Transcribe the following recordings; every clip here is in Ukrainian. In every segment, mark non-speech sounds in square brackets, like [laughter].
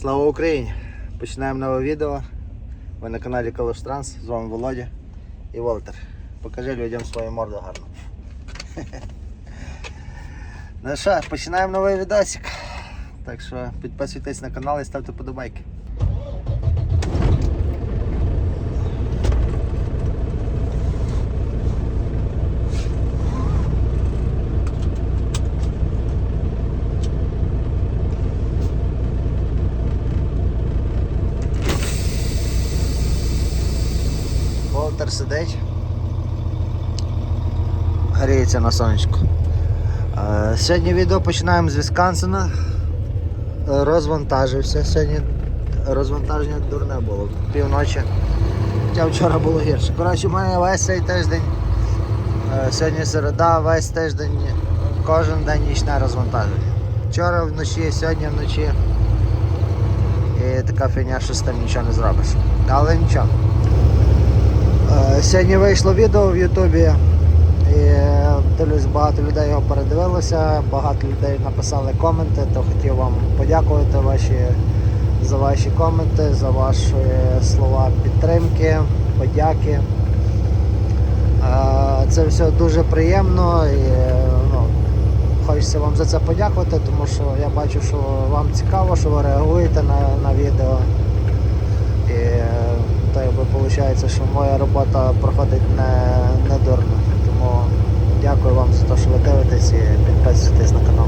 Слава Україні! Починаємо нове відео. Ви на каналі Калош Транс, з вами Володя і Волтер. Покажи людям свою морду гарно. [laughs] Ну що, починаємо новий відосик. Так що підписуйтесь на канал і ставте подобайки. Волтер сидить. Гріється на сонечку. Е, Сьогодні відео починаємо з Вісконсина. Розвантажився. Сьогодні розвантаження дурне було. Півночі. Хоча вчора було гірше. Коротше, у мене весь цей тиждень. е, Сьогодні середа, весь тиждень, кожен день нічне розвантаження. Вчора вночі, сьогодні вночі. І така фігня, що з тим нічого не зробиш. Але нічого. Е, Сьогодні вийшло відео в Ютубі. Е, дивлюсь, багато людей його передивилося, багато людей написали коменти, то хотів вам подякувати ваші, за ваші коменти, за ваші слова підтримки, подяки. Е, Це все дуже приємно і ну, хочеться вам за це подякувати, тому що я бачу, що вам цікаво, що ви реагуєте на, на відео. І так якби виходить, що моя робота проходить не, не дурно. Тому дякую вам за те, що ви дивитесь і підписуєтесь на канал.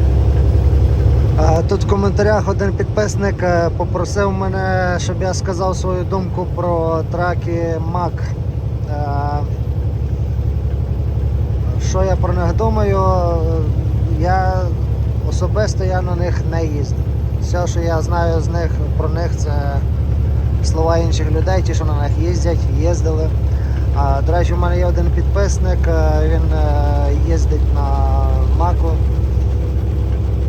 Тут в коментарях один підписник е, попросив мене, щоб я сказав свою думку про траки Mac. Е, Що я про них думаю? Я особисто я на них не їздив. Все, що я знаю з них про них, це слова інших людей, ті, що на них їздять, їздили. До речі, у мене є один підписник, е, він е, їздить на Маку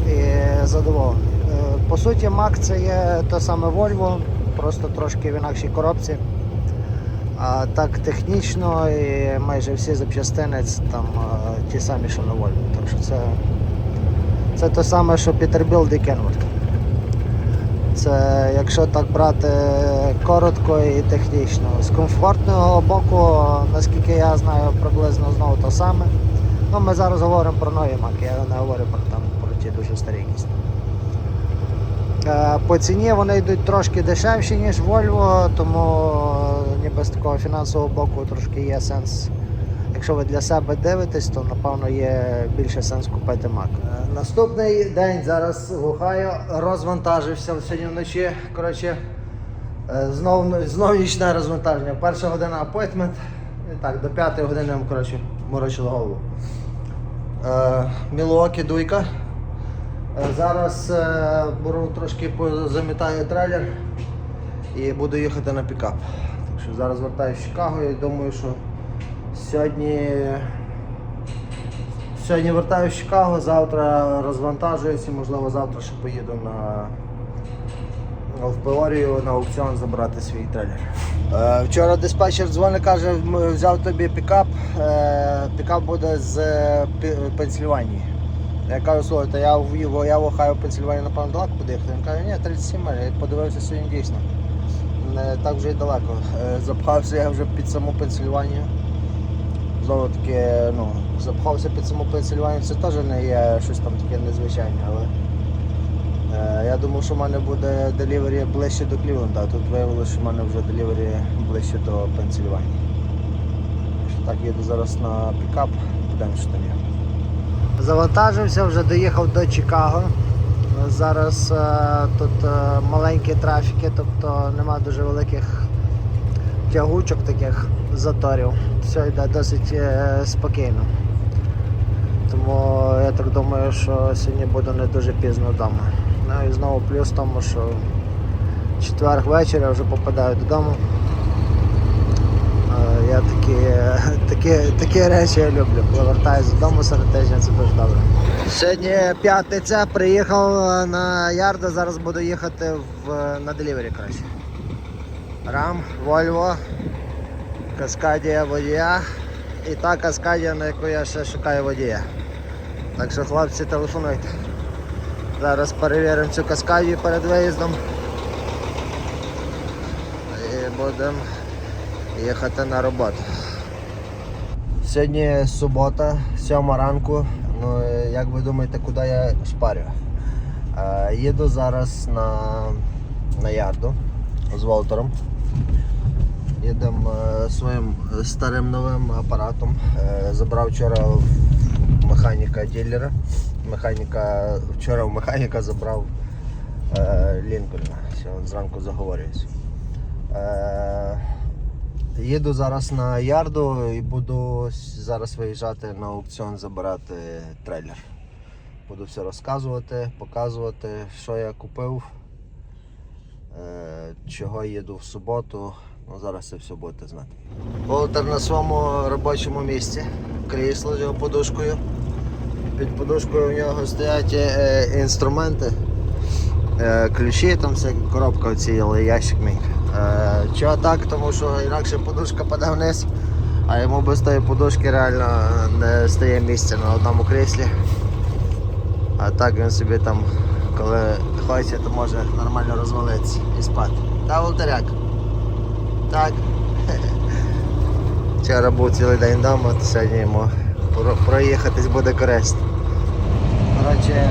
і задоволений. Е, По суті, Мак це є те саме Volvo, просто трошки в інакшій коробці. А так технічно і майже всі запчастини там ті самі, що на Volvo. Так що це, це те саме, що Peterbilt і Kenworth. Це якщо так брати коротко і технічно. З комфортного боку, наскільки я знаю, приблизно знову те саме. Ну, ми зараз говоримо про нові маки, я не говорю про, там, про ті дуже старі якісь. Е, По ціні вони йдуть трошки дешевші, ніж Volvo, тому е, ніби з такого фінансового боку трошки є сенс. Якщо ви для себе дивитесь, то напевно є більше сенс купити Mac. Е, Наступний день зараз в Ohio розвантажився сьогодні вночі. Коротше, е, знов, знов нічне розвантаження. Перша година апойтмент. І так, до п'ятої години коротше, морочили голову. Е, Мілуокі дуйка. Е, Зараз е, трошки позамітаю трейлер і буду їхати на пікап. Так що зараз вертаюся в Чикаго і думаю, що сьогодні, сьогодні вертаюся в Чикаго, завтра розвантажуюсь і можливо завтра ще поїду на в Пеорію на аукціон забрати свій трейлер. Е, вчора диспетчер дзвонить, каже, взяв тобі пікап. Е, пікап буде з е, Пенсільванії. Я кажу, слухайте, я в Іво- я в Ohio, Пенсільванію, напевно, далеко буде. Він каже, ні, 37 миль. Я подивився сьогодні дійсно. Не так вже й далеко. Запхався я вже під саму Пенсільванію. Знову таки, ну, запхався під саму Пенсільванію, це теж не є щось там таке незвичайне, але е, я думав, що в мене буде делівері ближче до Клівленда, а тут виявилося, що в мене вже делівері ближче до Пенсільванії. Що Так, їду зараз на пікап, будемо що там є. Завантажився, вже доїхав до Чикаго. Зараз е, тут е, маленькі трафіки, тобто нема дуже великих тягучок таких заторів. Все йде досить е, спокійно. Тому я так думаю, що сьогодні буду не дуже пізно вдома. Ну і знову плюс в тому, що четверг вечір я вже попадаю додому. Е, Я такі, [laughs] такі, такі речі я люблю. Коли вертаюся додому серед тижня, це дуже добре. Сьогодні п'ятниця, приїхав е, на Ярда, зараз буду їхати в, на делівері краще. Рам, Volvo, Каскадія водія і та Каскадія, на яку я ще шукаю водія. Так що хлопці телефонуйте. Зараз перевіримо цю Каскадію перед виїздом. І будемо їхати на роботу. Сьогодні субота, сьома ранку. Ну, як ви думаєте, куди я шпарю? Е, їду зараз на, на ярду з Волтером. Їдемо е, своїм старим новим апаратом. Е, забрав вчора механіка ділера. Механіка, вчора в механіка забрав е, Лінкольна. Сьогодні зранку заговорююсь. Е, їду зараз на ярду і буду зараз виїжджати на аукціон забирати трейлер. Буду все розказувати, показувати, що я купив, е, чого їду в суботу. Ну, зараз це все будете знати. Волтер на своєму робочому місці. Крісло з його подушкою. Під подушкою у нього стоять е, інструменти. Е, ключі, там вся коробка оціяла, ящик мій. Е, чого так? Тому що інакше подушка паде вниз, а йому без тої подушки реально не стає місця на одному кріслі. А так він собі там, коли хоче, то може нормально розвалитися і спати. Та Волтеряк? Так. Вчора був цілий день вдома, сьогодні йому проїхатись буде корисно. Коротше,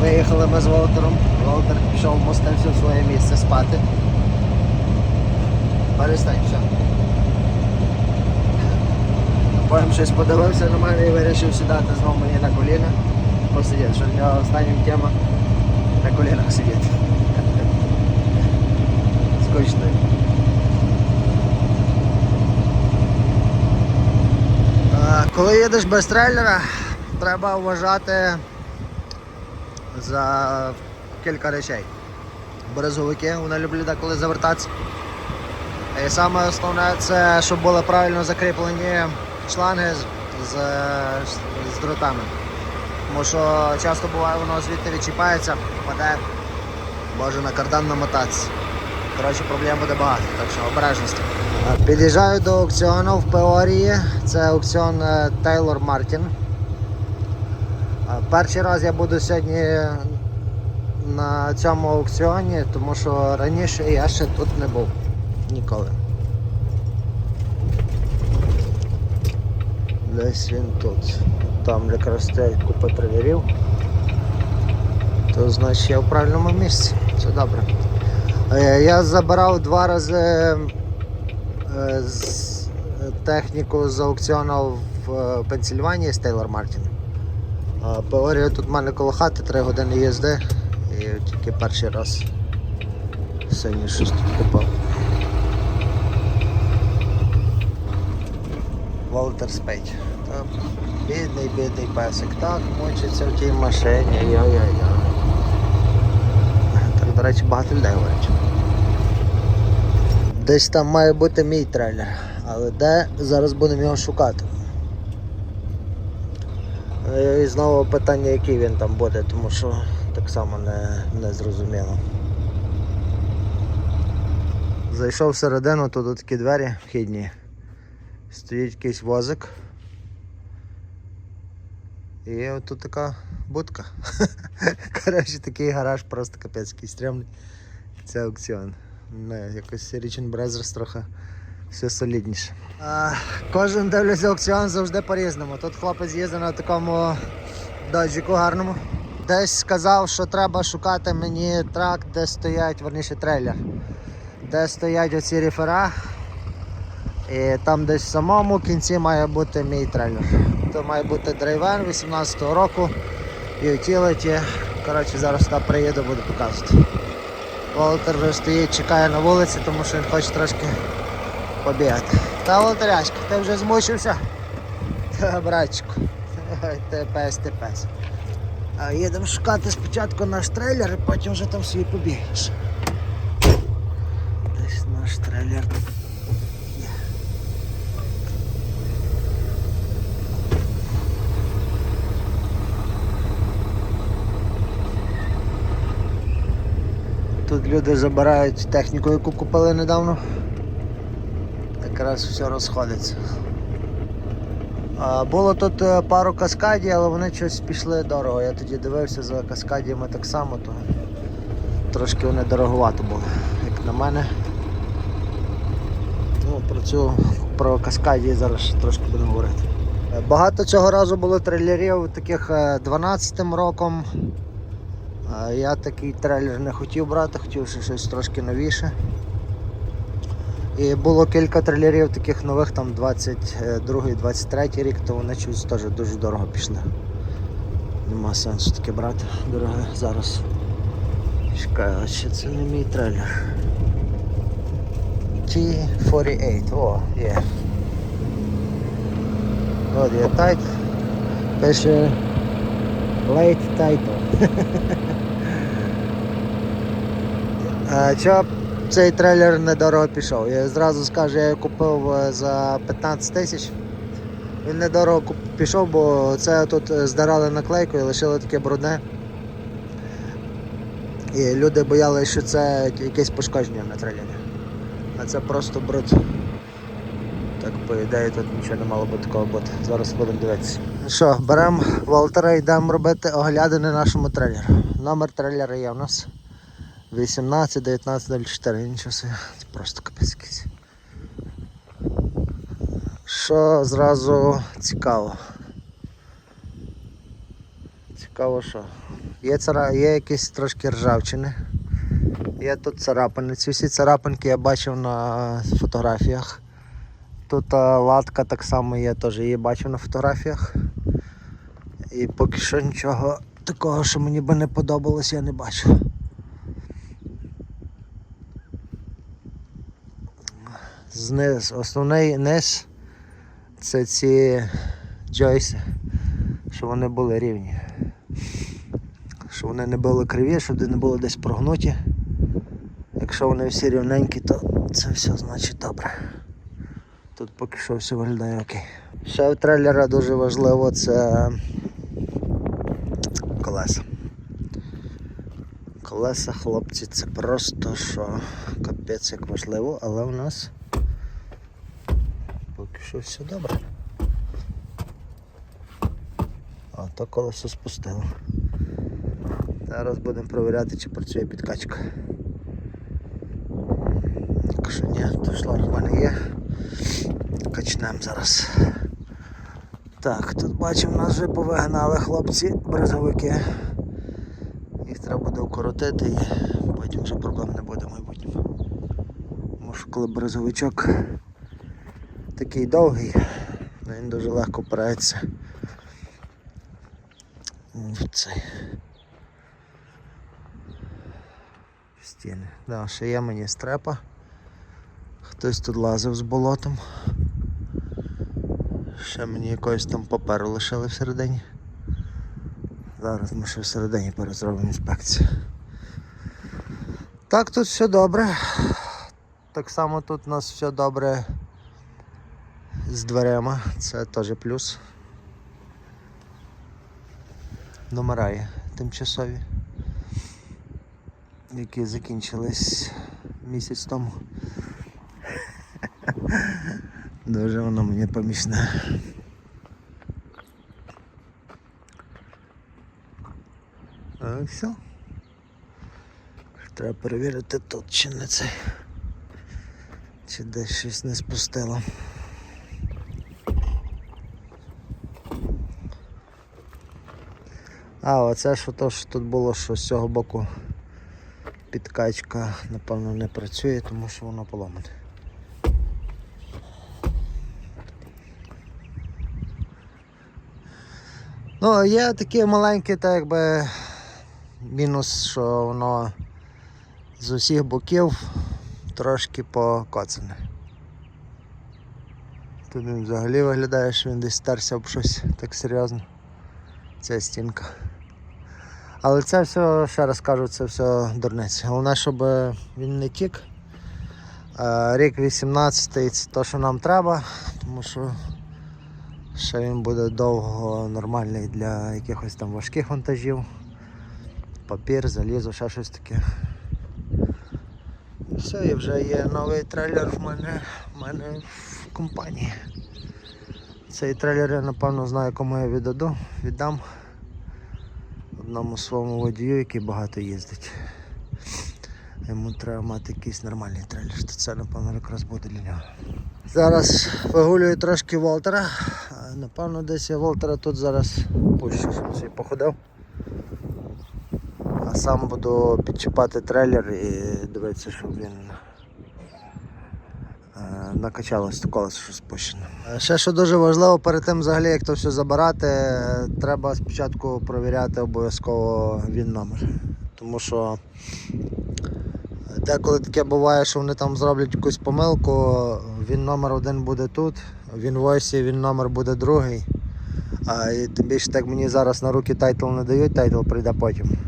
виїхали ми з Волтером. Волтер пішов, мостився в своє місце спати. Перестань, все. Потім щось подивився на мене і вирішив сідати знову мені на коліна. Посидіти, що в останнім тема на колінах сидіти. Скучно. А, Коли їдеш без трейлера, треба вважати за кілька речей. Березовики, вони люблять деколи завертатися. І саме основне це, щоб були правильно закріплені шланги з, з, дротами. Тому що часто буває, воно звідти відчіпається, паде, може на кардан намотатися. Коротше, проблем буде багато, так що обережності. Під'їжджаю до аукціону в Пеорії. Це аукціон е, Taylor Martin. Перший раз я буду сьогодні на цьому аукціоні, тому що раніше я ще тут не був ніколи. Десь він тут. Там якраз стоять купа трейлерів. То значить я в правильному місці. Все добре. Е, Я забирав два рази е, з техніку з аукціону в е, Пенсільванії з Taylor Martin. А Пеорія тут в мене коло хати 3 години їзди і тільки перший раз сьогодні щось тут купив. Волтер. Та Бідний, бідний песик. Так мучиться в тій машині. Йой-йой-йой. До речі, багато людей говорять. Десь там має бути мій трейлер, але де зараз будемо його шукати. Е, І знову питання, який він там буде, тому що так само не, не зрозуміло. Зайшов всередину, тут такі двері вхідні. Стоїть якийсь возик. І от тут така будка. [laughs] Коротше, такий гараж просто капець який стрімний. Це аукціон. Не, якось Rich Brothers трохи все солідніше. А, кожен дивлюся аукціон завжди по-різному. Тут хлопець їздить на такому доджику гарному. Десь сказав, що треба шукати мені трак, де стоять, верніше трейлер, де стоять оці рефера. І там десь в самому кінці має бути мій трейлер. Це має бути драйвен 18-го року і утілиті. Коротше, зараз туди приїду, буду показувати. Волтер вже стоїть, чекає на вулиці, тому що він хоче трошки побігати. Та Волтерячка, ти вже змучився? Та, братчику, ти пес, ти пес. А їдемо шукати спочатку наш трейлер, і потім вже там свій побігаєш. Десь наш трейлер. Тут люди забирають техніку, яку купили недавно. Якраз все розходиться. Було тут е, пару каскадів, але вони щось пішли дорого. Я тоді дивився за каскадіями так само, то трошки вони дороговато були, як на мене. Ну, про цю про каскаді зараз трошки будемо говорити. Е, Багато цього разу було трейлерів таких е, 12-м роком. Я такий трейлер не хотів брати, хотів ще щось трошки новіше. І було кілька трейлерів таких нових, там 22-23 рік, то вони щось теж дуже дорого пішли. Нема сенсу таке брати дороге зараз. Чекаю, а ще це не мій трейлер. T48, о, є. От є тайт. Пише Late Title. [laughs] Чого цей трейлер недорого пішов? Я зразу скажу, я його купив е, за 15 тисяч. Він недорого пішов, бо це тут е, здарали наклейку і лишили таке брудне. І люди боялися, що це якесь пошкодження на трейлері. А це просто бруд. Так, по ідеї, тут нічого не мало би такого бути. Зараз будемо дивитися. Що, беремо Волтера і йдемо робити оглядини нашому трейлеру. Номер трейлера є у нас 18 19 04. Нічого собі, це просто капець. Що зразу цікаво. Цікаво що. Є, цара... є якісь трошки ржавчини. Є тут царапини. Ці всі царапинки я бачив на фотографіях. Тут а, латка так само є, теж її бачив на фотографіях. І поки що нічого такого, що мені би не подобалось, я не бачу. Основний низ це ці джойси, щоб вони були рівні. Щоб вони не були криві, щоб не були десь прогнуті. Якщо вони всі рівненькі, то це все значить добре. Тут поки що все виглядає окей. Ще в трейлера дуже важливо це колеса. Колеса, хлопці, це просто що капець як важливо, але у нас що все добре. А то колесо спустило. Зараз будемо перевіряти, чи працює підкачка. Якщо ні, то шланг в мене є. Качнемо зараз. Так, тут бачимо, нас вже повигнали хлопці брезовики. Їх треба буде укоротити і потім вже проблем не буде в майбутньому. Що коли брезовичок такий довгий, ну, він дуже легко впирається в цей. Стіни. Да, ще є мені стрепа. Хтось тут лазив з болотом. Ще мені якогось там паперу лишили всередині. Зараз ми ще всередині перезробимо інспекцію. Так, тут все добре. Так само тут у нас все добре з дверима, це теж плюс. Номера є тимчасові, які закінчились місяць тому. [laughs] Дуже воно мені помічне. А все. Треба перевірити тут чи не цей. Чи десь щось не спустило. А, оце що то, що тут було, що з цього боку підкачка, напевно, не працює, тому що воно поломане. Ну, є такі маленькі, так якби мінус, що воно з усіх боків трошки покоцане. Тут він взагалі виглядає, що він десь стерся об щось так серйозно. Це стінка. Але це все, ще раз кажу, це все дурниць. Головне, щоб е, він не тік. Е, Рік 18 це те, що нам треба, тому що ще він буде довго нормальний для якихось там важких вантажів. Папір, залізо, ще щось таке. І все, і вже є новий трейлер в мене, в мене в компанії. Цей трейлер я напевно знаю, кому я віддаду, віддам одному своєму водію, який багато їздить. Йому треба мати якийсь нормальний трейлер, то це напевно якраз буде для нього. Зараз вигулюю трошки Волтера. Напевно, десь я Волтера тут зараз пущу, щоб походив. А сам буду підчіпати трейлер і дивитися, щоб він накачалось колесо що спущено. Е, Ще що дуже важливо, перед тим взагалі, як то все забирати, треба спочатку провіряти обов'язково він номер. Тому що деколи таке буває, що вони там зроблять якусь помилку, він номер один буде тут, в інвойсі він номер буде другий. А і тим більше так мені зараз на руки тайтл не дають, тайтл прийде потім.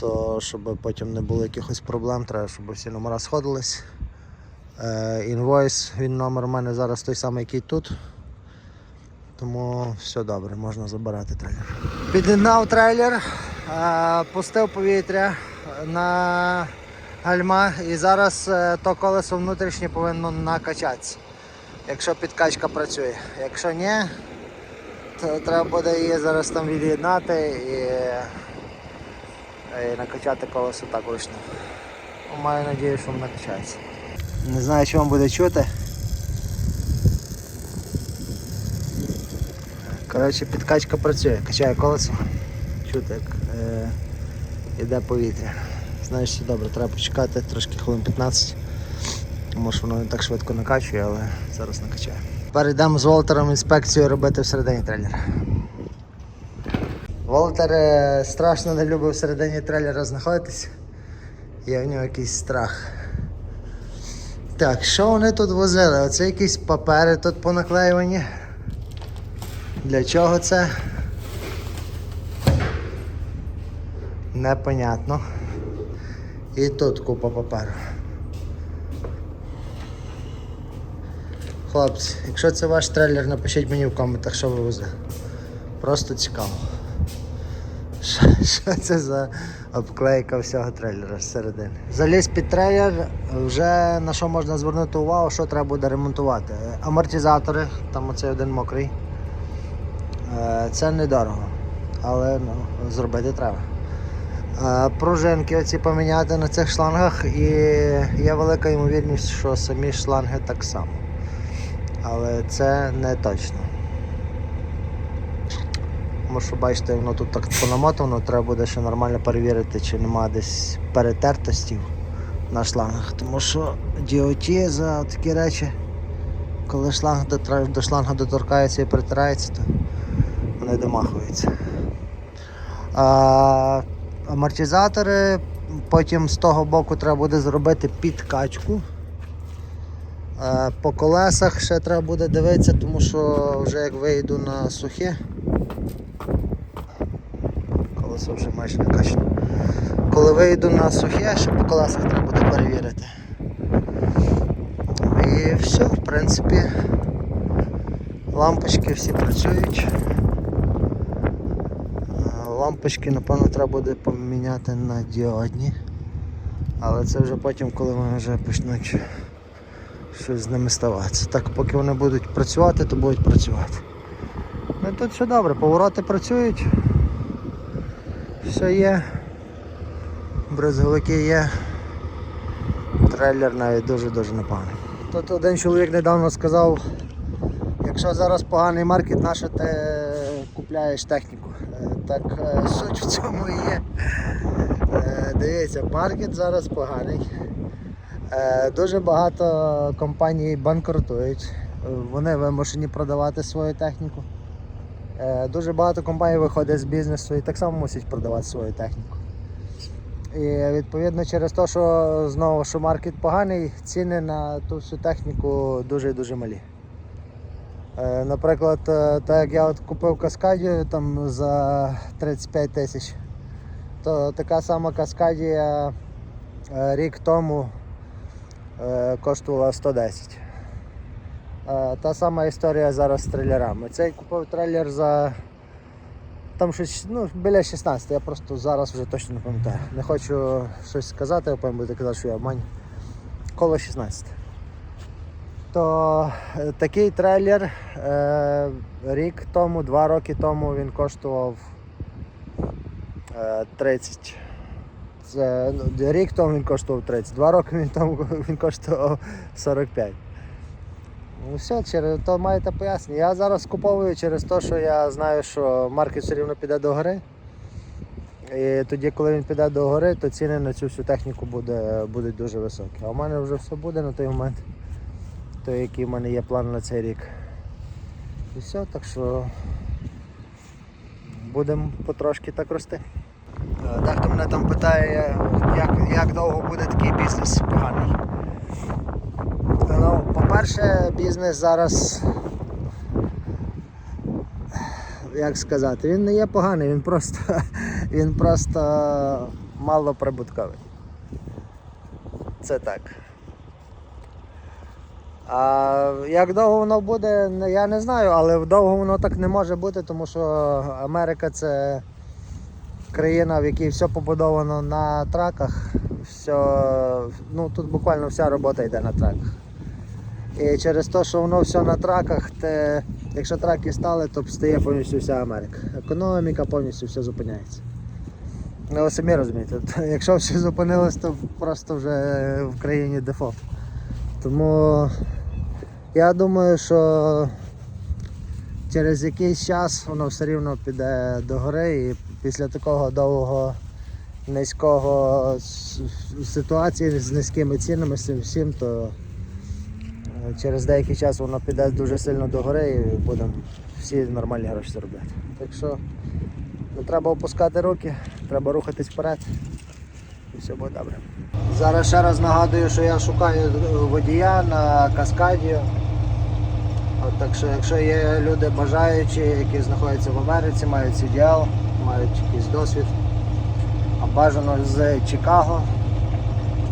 То щоб потім не було якихось проблем, треба, щоб всі номера сходились. Е, інвойс, він номер у мене зараз той самий, який тут. Тому все добре, можна забирати трейлер. Підігнав трейлер, е, пустив повітря на гальма і зараз е, то колесо внутрішнє повинно накачатися. Якщо підкачка працює. Якщо ні, то треба буде її зараз там від'єднати і, і накачати колесо так вручну. Ну, Маю надію, що воно накачається. Не знаю, чи вам буде чути. Коротше, підкачка працює, качає колесо. Чути, як е, йде повітря. Знаєш, що добре, треба почекати трошки хвилин 15. Тому що воно не так швидко накачує, але зараз накачає. Перейдемо з Волтером інспекцію робити всередині трейлера. Волтер е, страшно не любив всередині трейлера знаходитись. Є в нього якийсь страх. Так, що вони тут возили? Оце якісь папери тут понаклеювані. Для чого це? Непонятно. І тут купа паперу. Хлопці, якщо це ваш трейлер, напишіть мені в коментах, що ви возили. Просто цікаво. Що, що це за обклейка всього трейлера зсередини? Заліз під трейлер, вже на що можна звернути увагу, що треба буде ремонтувати. Амортизатори, там оцей один мокрий. Е, Це недорого, але ну, зробити треба. Е, Пружинки оці поміняти на цих шлангах і є велика ймовірність, що самі шланги так само. Але це не точно. Тому що бачите, воно тут так понамотано, треба буде ще нормально перевірити, чи нема десь перетертостів на шлангах. Тому що DOT за такі речі, коли шланг до, до шланга доторкається і притирається, то вони домахуються. А, амортизатори, потім з того боку треба буде зробити підкачку. Е, По колесах ще треба буде дивитися, тому що вже як вийду на сухе, колесо вже майже накачане. Коли вийду на сухе, ще по колесах треба буде перевірити. І все, в принципі, лампочки всі працюють. Лампочки, напевно, треба буде поміняти на діодні. Але це вже потім, коли вони вже почнуть щось з ними ставатися. Так, поки вони будуть працювати, то будуть працювати. Ну тут все добре, повороти працюють. Все є. Брезговики є. Трейлер навіть дуже-дуже непоганий. Тут один чоловік недавно сказав, якщо зараз поганий маркет, на що ти купляєш техніку? Е, Так е, суть в цьому і є. Е, Дивіться, маркет зараз поганий. Е, Дуже багато компаній банкрутують, Е, вони вимушені продавати свою техніку. Е, Дуже багато компаній виходять з бізнесу і так само мусять продавати свою техніку. І відповідно через те, що знову що маркет поганий, ціни на ту всю техніку дуже дуже малі. Е, Наприклад, е, так як я от купив каскадію там за 35 тисяч, то така сама каскадія рік тому коштувала 110. Е, Та сама історія зараз з трейлерами. Цей купив трейлер за там щось ну, біля 16, я просто зараз вже точно не пам'ятаю. Не хочу щось сказати, потім буде казати, що я обманю. Коло 16. То е, такий трейлер е, рік тому, два роки тому він коштував е, 30. Це ну, рік тому він коштував 30, два роки він [laughs] тому він коштував 45. Ну все, через то маєте пояснення. Я зараз скуповую через те, що я знаю, що маркет все рівно піде до гори. І тоді, коли він піде до гори, то ціни на цю всю техніку буде, будуть дуже високі. А в мене вже все буде на той момент, той, який в мене є план на цей рік. І все, так що будемо потрошки так рости. Е, Дехто мене там питає, як, як довго буде такий бізнес поганий. Ну, по-перше, бізнес зараз, як сказати, він не є поганий, він просто, [laughs] він просто малоприбутковий. Це так. А як довго воно буде, я не знаю, але довго воно так не може бути, тому що Америка це країна, в якій все побудовано на траках. Все, ну, тут буквально вся робота йде на траках. І через те, що воно все на траках, те, якщо траки стали, то стає повністю вся Америка. Економіка повністю все зупиняється. Ну, ви самі розумієте, якщо все зупинилось, то просто вже в країні дефолт. Тому я думаю, що через якийсь час воно все рівно піде до гори і після такого довгого низького ситуації з низькими цінами з цим всім, то через деякий час воно піде дуже сильно до гори і будемо всі нормальні гроші заробляти. Так що не треба опускати руки, треба рухатись вперед і все буде добре. Зараз ще раз нагадую, що я шукаю водія на каскаді. Так що, якщо є люди бажаючі, які знаходяться в Америці, мають CDL, мають якийсь досвід, а бажано з Чикаго,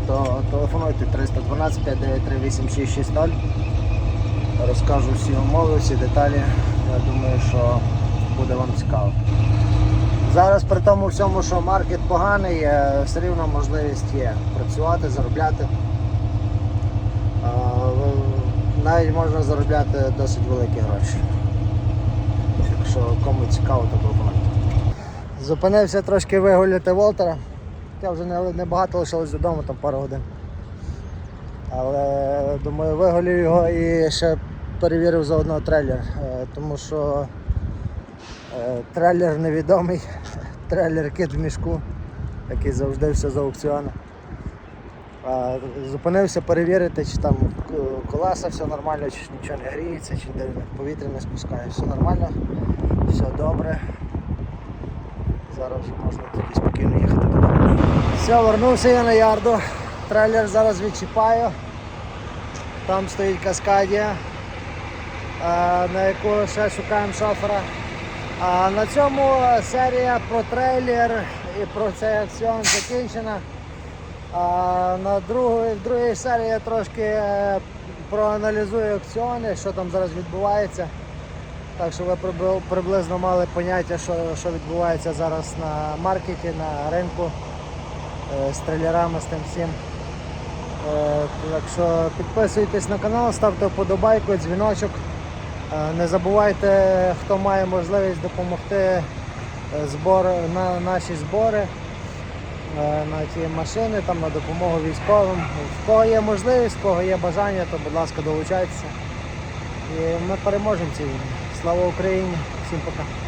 то телефонуйте 312 593 8660. Розкажу всі умови, всі деталі. Я думаю, що буде вам цікаво. Зараз при тому всьому, що маркет поганий, е, все рівно можливість є працювати, заробляти. Навіть можна заробляти досить великі гроші. Якщо кому цікаво, то телефонуйте. Зупинився трошки вигуляти Волтера. Я вже не, не багато лишилось додому, там пару годин. Але думаю, виголів його і ще перевірив заодно трейлер, е, тому що е, трейлер невідомий, [laughs] трейлер кит в мішку, який завжди все з аукціону. Зупинився перевірити, чи там колеса все нормально, чи нічого не гріється, чи повітря не спускає. Все нормально, все добре. Зараз вже можна тоді спокійно їхати. Все, вернувся я на ярду. Трейлер зараз відчіпаю. Там стоїть каскадія, на яку ще шукаємо шофера. А на цьому серія про трейлер і про цей акціон закінчена. А на другій, в другій серії я трошки е, проаналізую акціони, що там зараз відбувається. Так що ви приблизно мали поняття, що, що відбувається зараз на маркеті, на ринку е, з трейлерами, з тим всім. Е, Так що підписуйтесь на канал, ставте вподобайку, дзвіночок. Е, Не забувайте, хто має можливість допомогти е, збор, на наші збори е, на ті машини, там, на допомогу військовим. В кого є можливість, в кого є бажання, то будь ласка долучайтеся. І ми переможемо цій війні. Слава Україні! Всім пока!